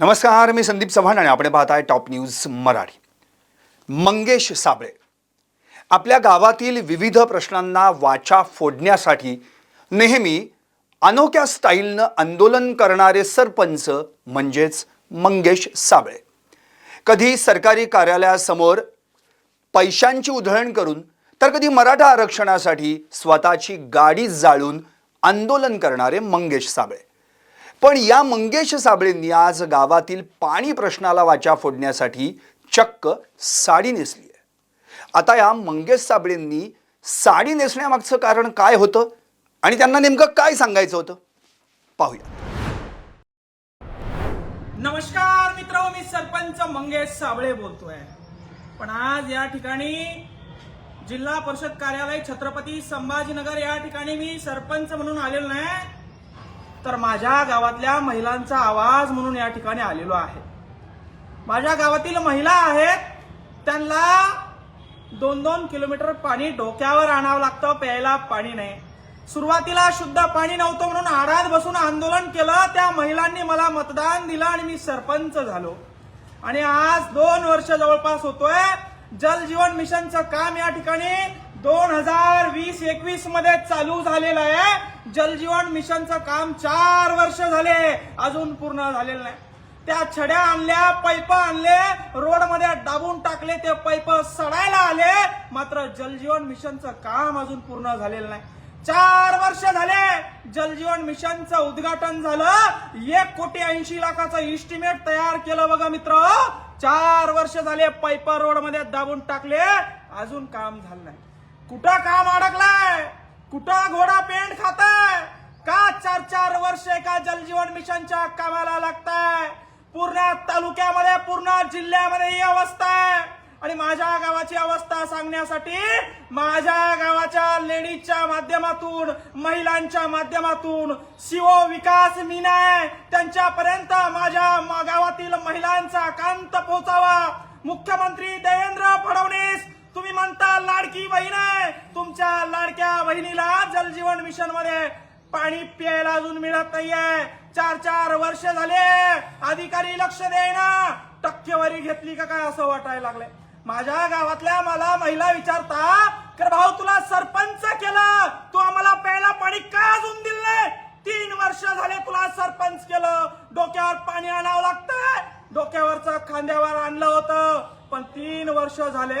नमस्कार मी संदीप चव्हाण आणि आपण पाहत आहे टॉप न्यूज मराठी. मंगेश साबळे. आपल्या गावातील विविध प्रश्नांना वाचा फोडण्यासाठी नेहमी अनोख्या स्टाईलनं आंदोलन करणारे सरपंच म्हणजेच मंगेश साबळे. कधी सरकारी कार्यालयासमोर पैशांची उधळण करून तर कधी मराठा आरक्षणासाठी स्वतःची गाडी जाळून आंदोलन करणारे मंगेश साबळे. पण या मंगेश साबळेंनी आज गावातील पाणी प्रश्नाला वाचा फोडण्यासाठी चक्क साडी नेसली आहे. आता या मंगेश साबळेंनी साडी नेसण्यामागचं कारण काय होतं आणि त्यांना नेमकं काय सांगायचं होतं? पाहूया. नमस्कार मित्र मी सरपंच मंगेश साबळे बोलतोय. पण आज या ठिकाणी जिल्हा परिषद कार्यालय छत्रपती संभाजीनगर या ठिकाणी मी सरपंच म्हणून आलेलो नाही. तर माझ्या गावातल्या महिलांचा आवाज म्हणून या ठिकाणी आलेलो आहे. माझ्या गावातील महिला आहेत त्यांना दोन दोन किलोमीटर पाणी डोक्यावर आणावं लागतं प्यायला पाणी नाही. सुरुवातीला शुद्ध पाणी नव्हतं म्हणून आडात बसून आंदोलन केलं. त्या महिलांनी मला मतदान दिलं आणि मी सरपंच झालो. आणि आज दोन वर्ष जवळपास होतोय. जल जीवन मिशनचं काम या ठिकाणी दोन हजार वीस एकवीसमध्ये चालू झालेलं आहे. जलजीवन मिशनचं काम चार वर्ष झाले. अजून पूर्ण झालेलं नाही. त्या छड्या आणल्या पैप आणले रोडमध्ये दाबून टाकले ते पैप सडायला आले. मात्र जलजीवन मिशनचं काम अजून पूर्ण झालेलं नाही. चार वर्ष झाले जलजीवन मिशनचं उद्घाटन झालं. एक कोटी ऐंशी लाखाचं इस्टिमेट तयार केलं बघा मित्र. चार वर्ष झाले पैप रोडमध्ये दाबून टाकले. अजून काम झालं नाही. कुठं काम अडकलाय? कुठं घोडा पेंट खाताय? का चार चार वर्ष एका जलजीवन मिशनच्या कामाला लागताय? पूर्ण तालुक्यामध्ये पूर्ण जिल्ह्यामध्ये ही अवस्था आहे. आणि माझ्या गावाची अवस्था सांगण्यासाठी माझ्या गावाच्या लेडीजच्या माध्यमातून महिलांच्या माध्यमातून शिवो विकास मीना आहे. त्यांच्यापर्यंत माझ्या गावातील महिलांचा कांत पोहोचावा. मुख्यमंत्री देवेंद्र फडणवीस तुम्ही म्हणता लाडकी बहीण आहे. तुमच्या लाडक्या बहिणीला जलजीवन मिशनमध्ये पाणी प्यायला अजून मिळत नाहीये. चार चार वर्ष झाले. अधिकारी लक्ष देईना. टक्केवारी घेतली का काय असं वाटायला लागलंय माझ्या गावातल्या मला महिला विचारता कर भाऊ तुला सरपंच केलं. तू आम्हाला प्यायला पाणी का अजून दिले तीन वर्ष झाले तुला सरपंच केलं. डोक्यावर पाणी आणावं लागतंय. डोक्यावरचं खांद्यावर आणलं होतं. पण तीन वर्ष झाले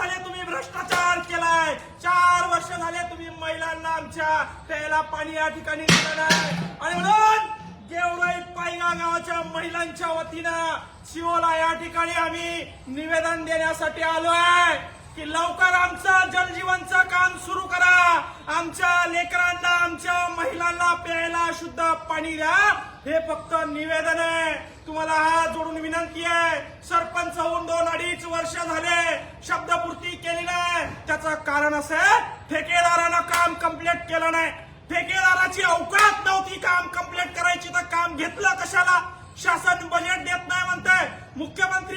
झाले तुम्ही भ्रष्टाचार केलाय. चार वर्ष झाले तुम्ही महिलांना आमच्या प्यायला पाणी या ठिकाणी दिलं नाही. आणि म्हणून गेवराई पायगा गावाच्या महिलांच्या वतीनं शिवला या ठिकाणी आम्ही निवेदन देण्यासाठी आलो आहे की लवकर आमचं जलजीवनचं काम सुरू करा. आमच्या लेकरांना आमच्या महिलांना प्यायला शुद्ध पाणी द्या. हे फक्त निवेदन आहे. तुम्हाला हा जोडून विनंती आहे. सरपंच होऊन दोन अडीच वर्ष झाले. शब्दपूर्ती केली नाही. त्याचं कारण असं आहे, ठेकेदारानं काम कंप्लीट केलं नाही. ठेकेदाराची अवकात नव्हती काम कंप्लीट करायची तर काम घेतलं कशाला? शासन बजेट देत नाही म्हणताय. मुख्यमंत्री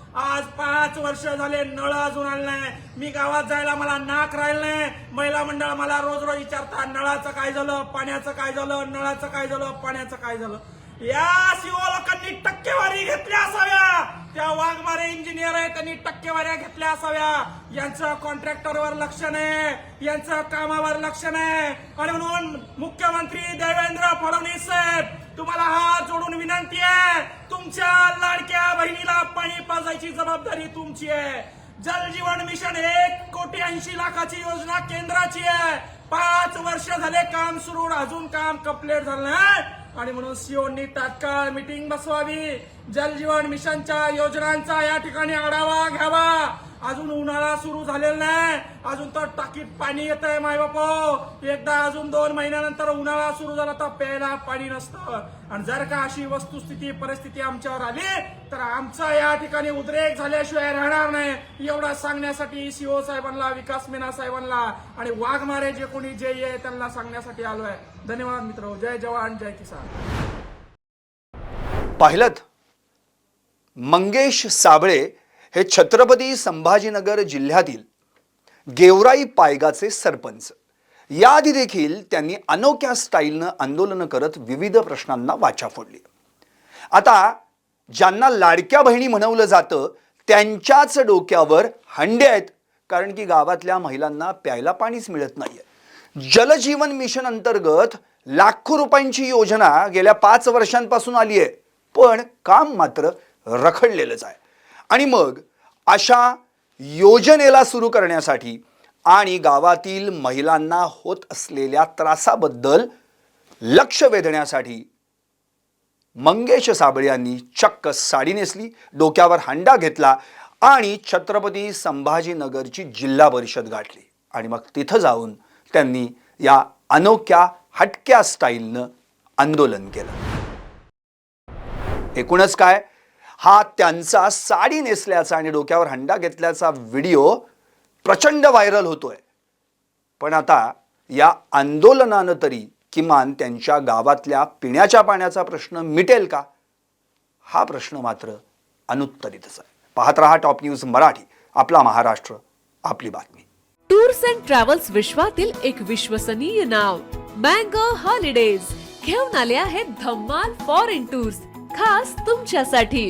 आज पाच वर्ष झाले नळ अजून आले नाही. मी गावात जायला मला नाक राहिलं नाही. महिला मंडळ मला रोज रोज विचारतात नळाचं काय झालं पाण्याचं काय झालं नळाचं काय झालं पाण्याचं काय झालं? या शिव लोकांनी टक्केवारी घेतल्या असाव्या. त्या वाघमारे इंजिनियर आहे त्यांनी टक्केवाऱ्या घेतल्या असाव्या. यांचं कॉन्ट्रॅक्टरवर लक्ष नाही. यांचं कामावर लक्ष नाही. आणि म्हणून मुख्यमंत्री देवेंद्र फडणवीस साहेब तुम्हाला हात जोडून विनंती आहे. तुमच्या लाडक्या बहिणीला पाणी पाजायची जबाबदारी तुमची आहे. जल जीवन मिशन एक कोटी ऐंशी लाखाची योजना केंद्राची आहे. पाच वर्ष झाले काम सुरू अजून काम कंप्लीट झालं आणि म्हणून सीओनी तात्काळ मिटिंग बसवावी. जल जीवन मिशनच्या योजनांचा या ठिकाणी आढावा घ्यावा. अजून उन्हाळा सुरू झालेला नाही. अजून तर टाकीत पाणी येत आहे माय बापो. एकदा अजून दोन महिन्यानंतर उन्हाळा सुरू झाला तर प्यायला पाणी नसतं. आणि जर का अशी वस्तुस्थिती परिस्थिती आमच्यावर आली तर आमचा या ठिकाणी उद्रेक झाल्याशिवाय राहणार नाही. एवढा सांगण्यासाठी सीओ साहेबांना विकास मेना साहेबांना आणि वाघमारे जे कोणी जे आहे त्यांना सांगण्यासाठी आलोय. धन्यवाद मित्र. जय जवान जय किसान. पाहिलं? मंगेश साबळे हे छत्रपती संभाजीनगर जिल्ह्यातील गेवराई पायगाचे सरपंच. याआधी देखील त्यांनी अनोख्या स्टाईलनं आंदोलनं करत विविध प्रश्नांना वाचा फोडली. आता ज्यांना लाडक्या बहिणी म्हणवलं जातं त्यांच्याच डोक्यावर हंडे आहेत कारण की गावातल्या महिलांना प्यायला पाणीच मिळत नाहीये. जलजीवन मिशन अंतर्गत लाखो रुपयांची योजना गेल्या पाच वर्षांपासून आली आहे पण काम मात्र रखडलेलंच आहे. आणि मग अशा योजनेला सुरू करण्यासाठी आणि गावातील महिलांना होत असलेल्या त्रासाबद्दल लक्ष वेधण्यासाठी मंगेश साबळे यांनी चक्क साडी नेसली डोक्यावर हांडा घेतला आणि छत्रपती संभाजीनगरची जिल्हा परिषद गाठली. आणि मग तिथं जाऊन त्यांनी या अनोख्या हटक्या स्टाईलनं आंदोलन केलं. एकूणच काय? हा त्यांचा साडी नेसल्याचा आणि डोक्यावर हंडा घेतल्याचा व्हिडिओ प्रचंड व्हायरल होतोय. पण आता या आंदोलनानं तरी किमान त्यांच्या गावातल्या पिण्याच्या पाण्याचा प्रश्न मिटेल का? हा प्रश्न मात्र अनुत्तरितच आहे. पाहत रहा टॉप न्यूज मराठी आपला महाराष्ट्र आपली बातमी. टूर्स अँड ट्रॅव्हल्स विश्वातील एक विश्वसनीय नाव मँगो हॉलिडेज. घेऊन आले आहेत धम्माल फॉरेन टूर्स खास तुमच्यासाठी.